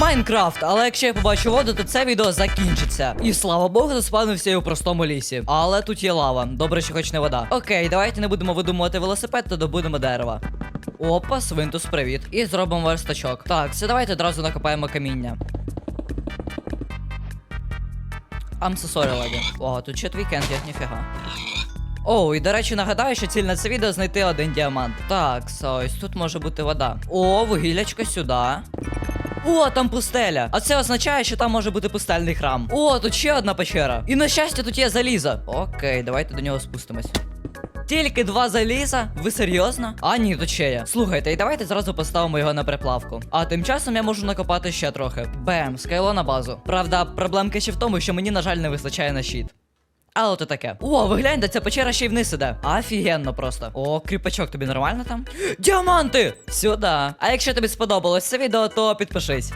Майнкрафт, але якщо я побачу воду, то це відео закінчиться. І слава Богу, заспавнився я у простому лісі. Але тут є лава. Добре, що хоч не вода. Окей, давайте не будемо видумувати велосипед, то добудемо дерева. Опа, свинтус, привіт. І зробимо верстачок. Так, це давайте одразу накопаємо каміння. I'm so sorry, леді. О, тут ще твій кент, як ніфіга. О, і до речі, нагадаю, що ціль на це відео знайти один діамант. Так, ось тут може бути вода. О, вугіллячко сюди. О, там пустеля. А це означає, що там може бути пустельний храм. О, тут ще одна печера. І на щастя, тут є залізо. Окей, давайте до нього спустимось. Тільки два заліза? Ви серйозно? А ні, тут ще є. Слухайте, і давайте зразу поставимо його на приплавку. А тим часом я можу накопати ще трохи. Бем, скайло на базу. Правда, проблемка ще в тому, що мені, на жаль, не вистачає на щит. Але то таке. О, ви гляньте, ця печера ще й вниз іде. Офігенно просто. О, кріпачок, тобі нормально там? Діаманти! Сюди. А якщо тобі сподобалось це відео, то підпишись.